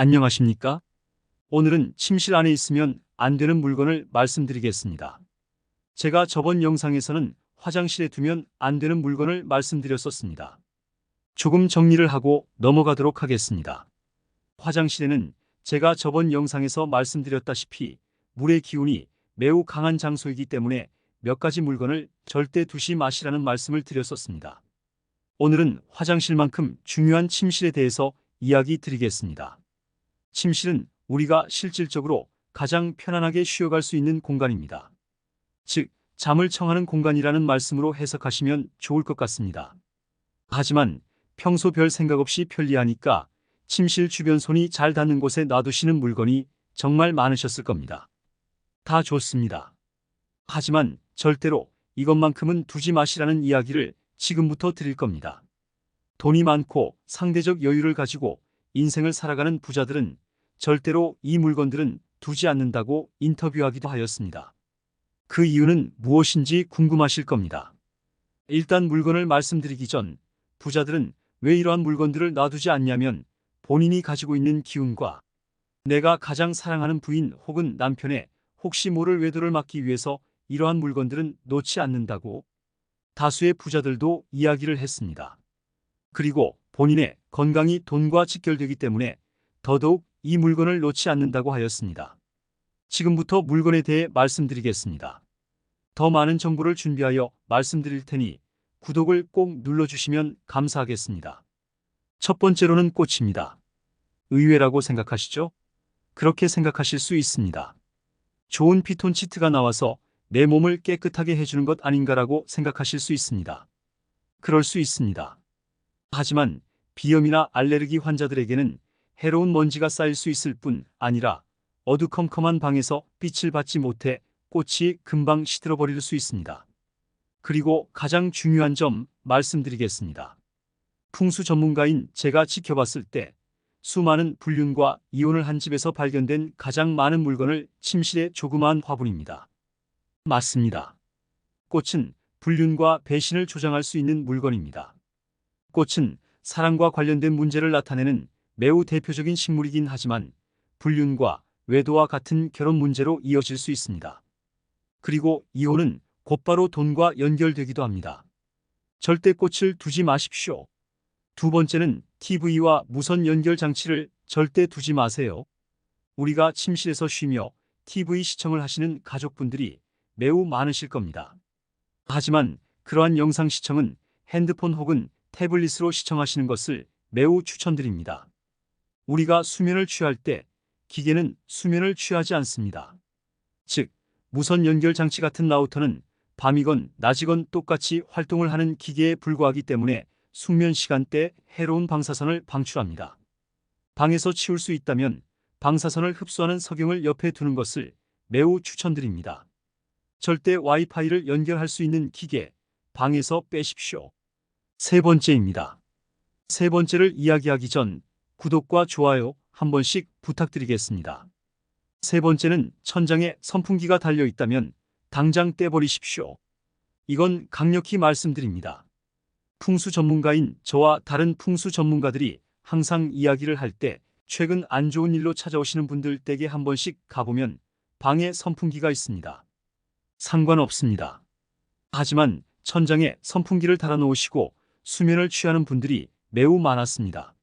안녕하십니까? 오늘은 침실 안에 있으면 안 되는 물건을 말씀드리겠습니다. 제가 저번 영상에서는 화장실에 두면 안 되는 물건을 말씀드렸었습니다. 조금 정리를 하고 넘어가도록 하겠습니다. 화장실에는 제가 저번 영상에서 말씀드렸다시피 물의 기운이 매우 강한 장소이기 때문에 몇 가지 물건을 절대 두시 마시라는 말씀을 드렸었습니다. 오늘은 화장실만큼 중요한 침실에 대해서 이야기 드리겠습니다. 침실은 우리가 실질적으로 가장 편안하게 쉬어갈 수 있는 공간입니다. 즉, 잠을 청하는 공간이라는 말씀으로 해석하시면 좋을 것 같습니다. 하지만 평소 별 생각 없이 편리하니까 침실 주변 손이 잘 닿는 곳에 놔두시는 물건이 정말 많으셨을 겁니다. 다 좋습니다. 하지만 절대로 이것만큼은 두지 마시라는 이야기를 지금부터 드릴 겁니다. 돈이 많고 상대적 여유를 가지고 인생을 살아가는 부자들은 절대로 이 물건들은 두지 않는다고 인터뷰하기도 하였습니다. 그 이유는 무엇인지 궁금하실 겁니다. 일단 물건을 말씀드리기 전 부자들은 왜 이러한 물건들을 놔두지 않냐면 본인이 가지고 있는 기운과 내가 가장 사랑하는 부인 혹은 남편의 혹시 모를 외도를 막기 위해서 이러한 물건들은 놓지 않는다고 다수의 부자들도 이야기를 했습니다. 그리고 본인의 건강이 돈과 직결되기 때문에 더더욱 이 물건을 놓지 않는다고 하였습니다. 지금부터 물건에 대해 말씀드리겠습니다. 더 많은 정보를 준비하여 말씀드릴 테니 구독을 꼭 눌러주시면 감사하겠습니다. 첫 번째로는 꽃입니다. 의외라고 생각하시죠? 그렇게 생각하실 수 있습니다. 좋은 피톤치트가 나와서 내 몸을 깨끗하게 해주는 것 아닌가라고 생각하실 수 있습니다. 그럴 수 있습니다. 하지만 비염이나 알레르기 환자들에게는 해로운 먼지가 쌓일 수 있을 뿐 아니라 어두컴컴한 방에서 빛을 받지 못해 꽃이 금방 시들어버릴 수 있습니다. 그리고 가장 중요한 점 말씀드리겠습니다. 풍수 전문가인 제가 지켜봤을 때 수많은 불륜과 이혼을 한 집에서 발견된 가장 많은 물건을 침실의 조그마한 화분입니다. 맞습니다. 꽃은 불륜과 배신을 조장할 수 있는 물건입니다. 꽃은 사랑과 관련된 문제를 나타내는 매우 대표적인 식물이긴 하지만 불륜과 외도와 같은 결혼 문제로 이어질 수 있습니다. 그리고 이혼은 곧바로 돈과 연결되기도 합니다. 절대 꽃을 두지 마십시오. 두 번째는 TV와 무선 연결 장치를 절대 두지 마세요. 우리가 침실에서 쉬며 TV 시청을 하시는 가족분들이 매우 많으실 겁니다. 하지만 그러한 영상 시청은 핸드폰 혹은 태블릿으로 시청하시는 것을 매우 추천드립니다. 우리가 수면을 취할 때 기계는 수면을 취하지 않습니다. 즉, 무선 연결 장치 같은 라우터는 밤이건 낮이건 똑같이 활동을 하는 기계에 불과하기 때문에 숙면 시간대 해로운 방사선을 방출합니다. 방에서 치울 수 있다면 방사선을 흡수하는 석영을 옆에 두는 것을 매우 추천드립니다. 절대 와이파이를 연결할 수 있는 기계, 방에서 빼십시오. 세 번째입니다. 세 번째를 이야기하기 전 구독과 좋아요 한 번씩 부탁드리겠습니다. 세 번째는 천장에 선풍기가 달려 있다면 당장 떼버리십시오. 이건 강력히 말씀드립니다. 풍수 전문가인 저와 다른 풍수 전문가들이 항상 이야기를 할 때 최근 안 좋은 일로 찾아오시는 분들 댁에 한 번씩 가보면 방에 선풍기가 있습니다. 상관없습니다. 하지만 천장에 선풍기를 달아놓으시고 수면을 취하는 분들이 매우 많았습니다.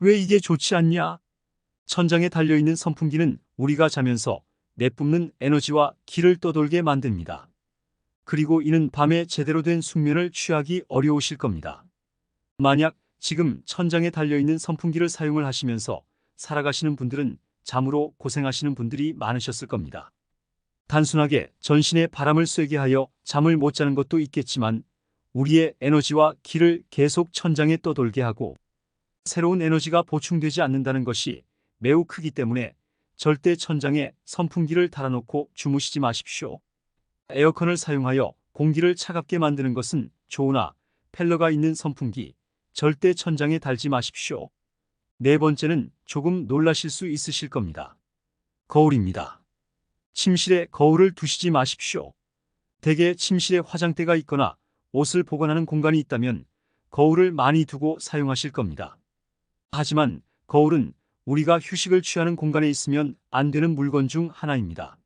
왜 이게 좋지 않냐? 천장에 달려있는 선풍기는 우리가 자면서 내뿜는 에너지와 기를 떠돌게 만듭니다. 그리고 이는 밤에 제대로 된 숙면을 취하기 어려우실 겁니다. 만약 지금 천장에 달려있는 선풍기를 사용을 하시면서 살아가시는 분들은 잠으로 고생하시는 분들이 많으셨을 겁니다. 단순하게 전신에 바람을 쐬게 하여 잠을 못 자는 것도 있겠지만 우리의 에너지와 기를 계속 천장에 떠돌게 하고 새로운 에너지가 보충되지 않는다는 것이 매우 크기 때문에 절대 천장에 선풍기를 달아놓고 주무시지 마십시오. 에어컨을 사용하여 공기를 차갑게 만드는 것은 좋으나 펠러가 있는 선풍기 절대 천장에 달지 마십시오. 네 번째는 조금 놀라실 수 있으실 겁니다. 거울입니다. 침실에 거울을 두시지 마십시오. 대개 침실에 화장대가 있거나 옷을 보관하는 공간이 있다면 거울을 많이 두고 사용하실 겁니다. 하지만 거울은 우리가 휴식을 취하는 공간에 있으면 안 되는 물건 중 하나입니다.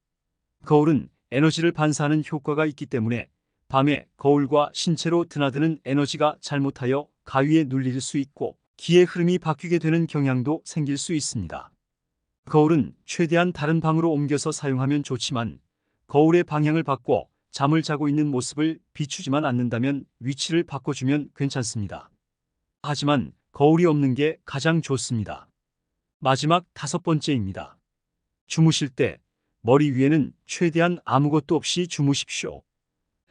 거울은 에너지를 반사하는 효과가 있기 때문에 밤에 거울과 신체로 드나드는 에너지가 잘못하여 가위에 눌릴 수 있고 기의 흐름이 바뀌게 되는 경향도 생길 수 있습니다. 거울은 최대한 다른 방으로 옮겨서 사용하면 좋지만 거울의 방향을 바꿔 잠을 자고 있는 모습을 비추지만 않는다면 위치를 바꿔주면 괜찮습니다. 하지만 거울이 없는 게 가장 좋습니다. 마지막 다섯 번째입니다. 주무실 때 머리 위에는 최대한 아무것도 없이 주무십시오.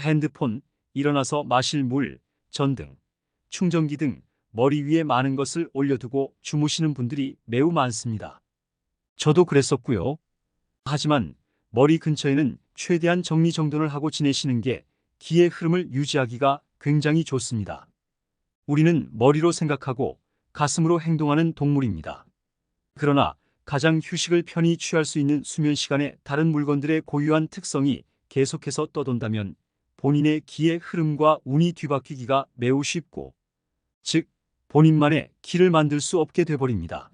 핸드폰, 일어나서 마실 물, 전등, 충전기 등 머리 위에 많은 것을 올려두고 주무시는 분들이 매우 많습니다. 저도 그랬었고요. 하지만 머리 근처에는 최대한 정리정돈을 하고 지내시는 게 기의 흐름을 유지하기가 굉장히 좋습니다. 우리는 머리로 생각하고 가슴으로 행동하는 동물입니다. 그러나 가장 휴식을 편히 취할 수 있는 수면 시간에 다른 물건들의 고유한 특성이 계속해서 떠돈다면 본인의 기의 흐름과 운이 뒤바뀌기가 매우 쉽고, 즉, 본인만의 기를 만들 수 없게 돼버립니다.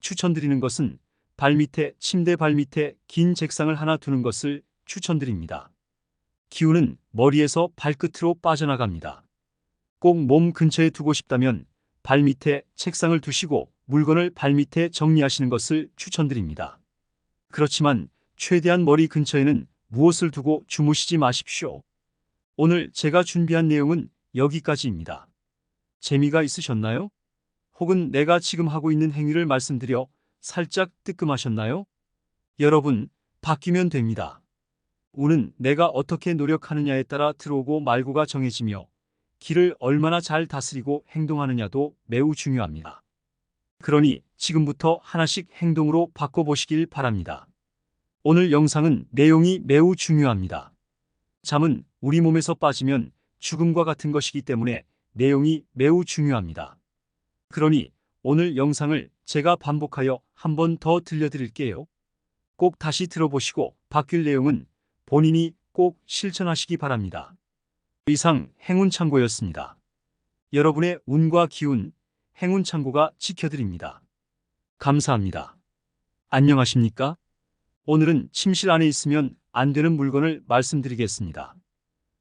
추천드리는 것은 발밑에 침대 발밑에 긴 책상을 하나 두는 것을 추천드립니다. 기운은 머리에서 발끝으로 빠져나갑니다. 꼭 몸 근처에 두고 싶다면 발밑에 책상을 두시고 물건을 발밑에 정리하시는 것을 추천드립니다. 그렇지만 최대한 머리 근처에는 무엇을 두고 주무시지 마십시오. 오늘 제가 준비한 내용은 여기까지입니다. 재미가 있으셨나요? 혹은 내가 지금 하고 있는 행위를 말씀드려 살짝 뜨끔하셨나요? 여러분, 바뀌면 됩니다. 운은 내가 어떻게 노력하느냐에 따라 들어오고 말고가 정해지며 길을 얼마나 잘 다스리고 행동하느냐도 매우 중요합니다. 그러니 지금부터 하나씩 행동으로 바꿔보시길 바랍니다. 오늘 영상은 내용이 매우 중요합니다. 잠은 우리 몸에서 빠지면 죽음과 같은 것이기 때문에 내용이 매우 중요합니다. 그러니 오늘 영상을 제가 반복하여 한 번 더 들려드릴게요. 꼭 다시 들어보시고 바뀔 내용은 본인이 꼭 실천하시기 바랍니다. 이상 행운 창고였습니다. 여러분의 운과 기운, 행운 창고가 지켜드립니다. 감사합니다. 안녕하십니까? 오늘은 침실 안에 있으면 안 되는 물건을 말씀드리겠습니다.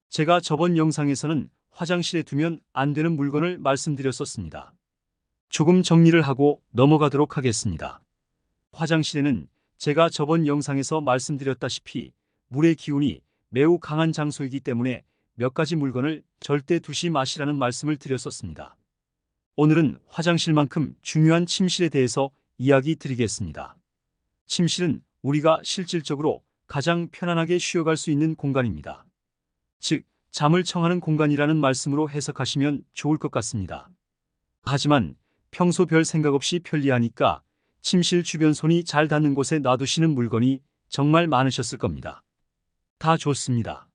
제가 저번 영상에서는 화장실에 두면 안 되는 물건을 말씀드렸었습니다. 조금 정리를 하고 넘어가도록 하겠습니다. 화장실에는 제가 저번 영상에서 말씀드렸다시피 물의 기운이 매우 강한 장소이기 때문에 몇 가지 물건을 절대 두시 마시라는 말씀을 드렸었습니다. 오늘은 화장실만큼 중요한 침실에 대해서 이야기 드리겠습니다. 침실은 우리가 실질적으로 가장 편안하게 쉬어갈 수 있는 공간입니다. 즉, 잠을 청하는 공간이라는 말씀으로 해석하시면 좋을 것 같습니다. 하지만 평소 별 생각 없이 편리하니까 침실 주변 손이 잘 닿는 곳에 놔두시는 물건이 정말 많으셨을 겁니다. 다 좋습니다.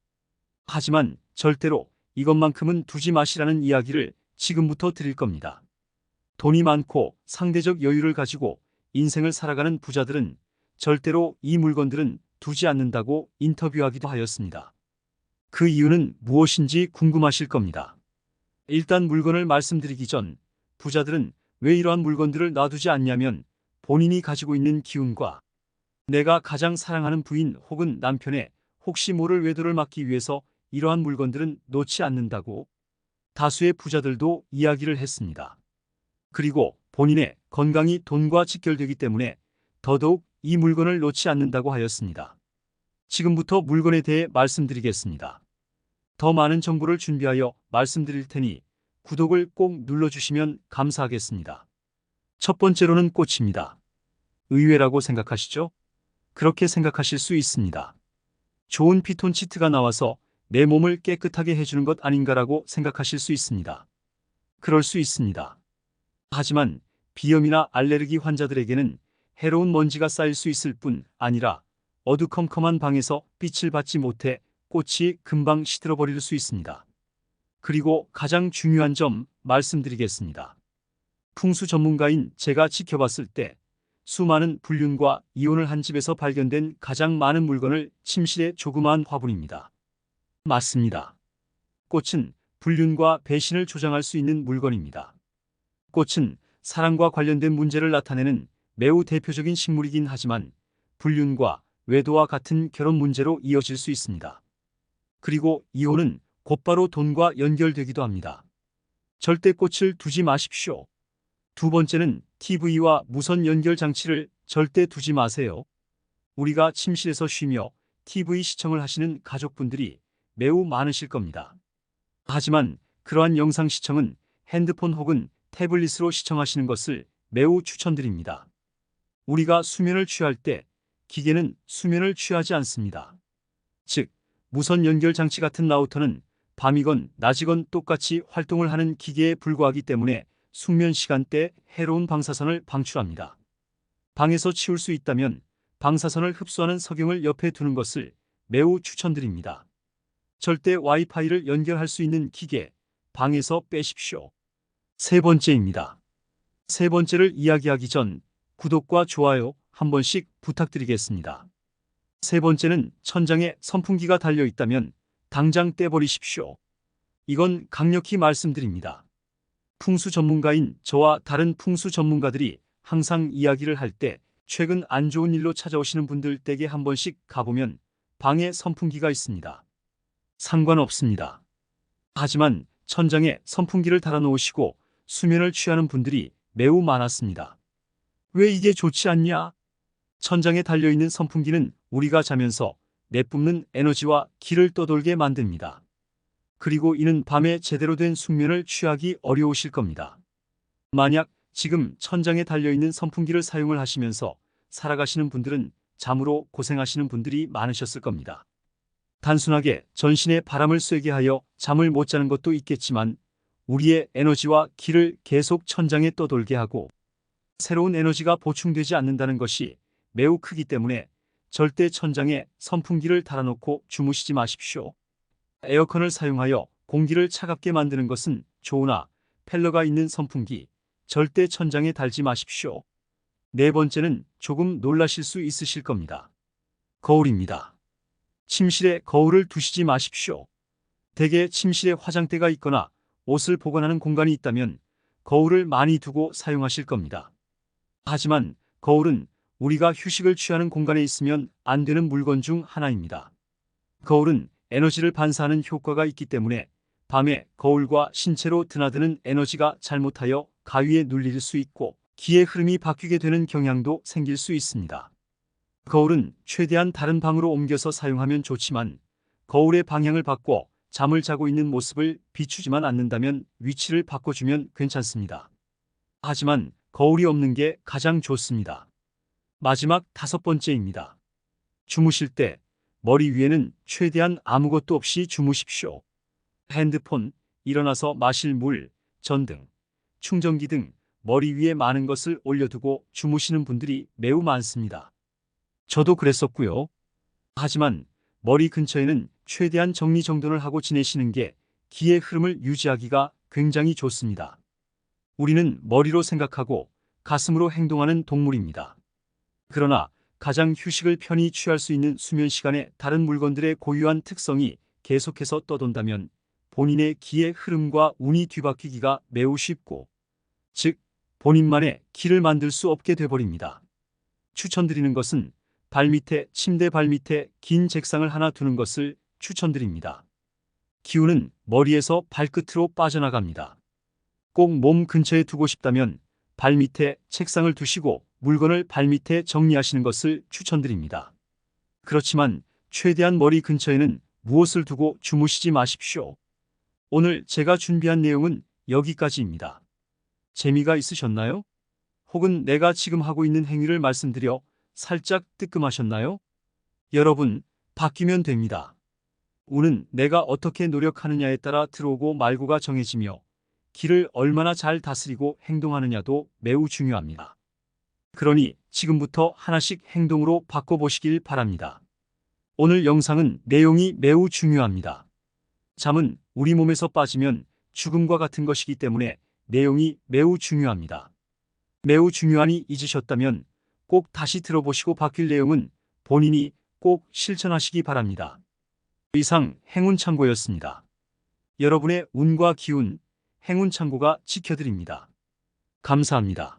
하지만 절대로 이것만큼은 두지 마시라는 이야기를 지금부터 드릴 겁니다. 돈이 많고 상대적 여유를 가지고 인생을 살아가는 부자들은 절대로 이 물건들은 두지 않는다고 인터뷰하기도 하였습니다. 그 이유는 무엇인지 궁금하실 겁니다. 일단 물건을 말씀드리기 전 부자들은 왜 이러한 물건들을 놔두지 않냐면 본인이 가지고 있는 기운과 내가 가장 사랑하는 부인 혹은 남편의 혹시 모를 외도를 막기 위해서 이러한 물건들은 놓지 않는다고 다수의 부자들도 이야기를 했습니다. 그리고 본인의 건강이 돈과 직결되기 때문에 더더욱 이 물건을 놓지 않는다고 하였습니다. 지금부터 물건에 대해 말씀드리겠습니다. 더 많은 정보를 준비하여 말씀드릴 테니 구독을 꼭 눌러주시면 감사하겠습니다. 첫 번째로는 꽃입니다. 의외라고 생각하시죠? 그렇게 생각하실 수 있습니다. 좋은 피톤치트가 나와서 내 몸을 깨끗하게 해주는 것 아닌가라고 생각하실 수 있습니다. 그럴 수 있습니다. 하지만 비염이나 알레르기 환자들에게는 해로운 먼지가 쌓일 수 있을 뿐 아니라 어두컴컴한 방에서 빛을 받지 못해 꽃이 금방 시들어버릴 수 있습니다. 그리고 가장 중요한 점 말씀드리겠습니다. 풍수 전문가인 제가 지켜봤을 때 수많은 불륜과 이혼을 한 집에서 발견된 가장 많은 물건을 침실의 조그마한 화분입니다. 맞습니다. 꽃은 불륜과 배신을 조장할 수 있는 물건입니다. 꽃은 사랑과 관련된 문제를 나타내는 매우 대표적인 식물이긴 하지만 불륜과 외도와 같은 결혼 문제로 이어질 수 있습니다. 그리고 이혼은 곧바로 돈과 연결되기도 합니다. 절대 꽃을 두지 마십시오. 두 번째는 TV와 무선 연결 장치를 절대 두지 마세요. 우리가 침실에서 쉬며 TV 시청을 하시는 가족분들이 매우 많으실 겁니다. 하지만 그러한 영상 시청은 핸드폰 혹은 태블릿으로 시청하시는 것을 매우 추천드립니다. 우리가 수면을 취할 때 기계는 수면을 취하지 않습니다. 즉, 무선 연결 장치 같은 라우터는 밤이건 낮이건 똑같이 활동을 하는 기계에 불과하기 때문에 숙면 시간대 해로운 방사선을 방출합니다. 방에서 치울 수 있다면 방사선을 흡수하는 석영을 옆에 두는 것을 매우 추천드립니다. 절대 와이파이를 연결할 수 있는 기계, 방에서 빼십시오. 세 번째입니다. 세 번째를 이야기하기 전 구독과 좋아요 한 번씩 부탁드리겠습니다. 세 번째는 천장에 선풍기가 달려 있다면 당장 떼버리십시오. 이건 강력히 말씀드립니다. 풍수 전문가인 저와 다른 풍수 전문가들이 항상 이야기를 할 때 최근 안 좋은 일로 찾아오시는 분들 댁에 한 번씩 가보면 방에 선풍기가 있습니다. 상관없습니다. 하지만 천장에 선풍기를 달아놓으시고 수면을 취하는 분들이 매우 많았습니다. 왜 이게 좋지 않냐? 천장에 달려있는 선풍기는 우리가 자면서 내뿜는 에너지와 기를 떠돌게 만듭니다. 그리고 이는 밤에 제대로 된 숙면을 취하기 어려우실 겁니다. 만약 지금 천장에 달려있는 선풍기를 사용을 하시면서 살아가시는 분들은 잠으로 고생하시는 분들이 많으셨을 겁니다. 단순하게 전신에 바람을 쐬게 하여 잠을 못 자는 것도 있겠지만 우리의 에너지와 기를 계속 천장에 떠돌게 하고 새로운 에너지가 보충되지 않는다는 것이 매우 크기 때문에 절대 천장에 선풍기를 달아놓고 주무시지 마십시오. 에어컨을 사용하여 공기를 차갑게 만드는 것은 좋으나 펠러가 있는 선풍기 절대 천장에 달지 마십시오. 네 번째는 조금 놀라실 수 있으실 겁니다. 거울입니다. 침실에 거울을 두시지 마십시오. 대개 침실에 화장대가 있거나 옷을 보관하는 공간이 있다면 거울을 많이 두고 사용하실 겁니다. 하지만 거울은 우리가 휴식을 취하는 공간에 있으면 안 되는 물건 중 하나입니다. 거울은 에너지를 반사하는 효과가 있기 때문에 밤에 거울과 신체로 드나드는 에너지가 잘못하여 가위에 눌릴 수 있고 기의 흐름이 바뀌게 되는 경향도 생길 수 있습니다. 거울은 최대한 다른 방으로 옮겨서 사용하면 좋지만 거울의 방향을 바꿔 잠을 자고 있는 모습을 비추지만 않는다면 위치를 바꿔주면 괜찮습니다. 하지만 거울이 없는 게 가장 좋습니다. 마지막 다섯 번째입니다. 주무실 때 머리 위에는 최대한 아무것도 없이 주무십시오. 핸드폰, 일어나서 마실 물, 전등, 충전기 등 머리 위에 많은 것을 올려두고 주무시는 분들이 매우 많습니다. 저도 그랬었고요. 하지만 머리 근처에는 최대한 정리정돈을 하고 지내시는 게 기의 흐름을 유지하기가 굉장히 좋습니다. 우리는 머리로 생각하고 가슴으로 행동하는 동물입니다. 그러나 가장 휴식을 편히 취할 수 있는 수면 시간에 다른 물건들의 고유한 특성이 계속해서 떠돈다면 본인의 기의 흐름과 운이 뒤바뀌기가 매우 쉽고 즉 본인만의 기를 만들 수 없게 돼버립니다. 추천드리는 것은 발밑에 침대 발밑에 긴 책상을 하나 두는 것을 추천드립니다. 기운은 머리에서 발끝으로 빠져나갑니다. 꼭 몸 근처에 두고 싶다면 발밑에 책상을 두시고 물건을 발밑에 정리하시는 것을 추천드립니다. 그렇지만 최대한 머리 근처에는 무엇을 두고 주무시지 마십시오. 오늘 제가 준비한 내용은 여기까지입니다. 재미가 있으셨나요? 혹은 내가 지금 하고 있는 행위를 말씀드려 살짝 뜨끔하셨나요? 여러분, 바뀌면 됩니다. 운은 내가 어떻게 노력하느냐에 따라 들어오고 말고가 정해지며 길을 얼마나 잘 다스리고 행동하느냐도 매우 중요합니다. 그러니 지금부터 하나씩 행동으로 바꿔보시길 바랍니다. 오늘 영상은 내용이 매우 중요합니다. 잠은 우리 몸에서 빠지면 죽음과 같은 것이기 때문에 내용이 매우 중요합니다. 매우 중요하니 잊으셨다면 꼭 다시 들어보시고 바뀔 내용은 본인이 꼭 실천하시기 바랍니다. 이상 행운 창고였습니다. 여러분의 운과 기운, 행운 창고가 지켜드립니다. 감사합니다.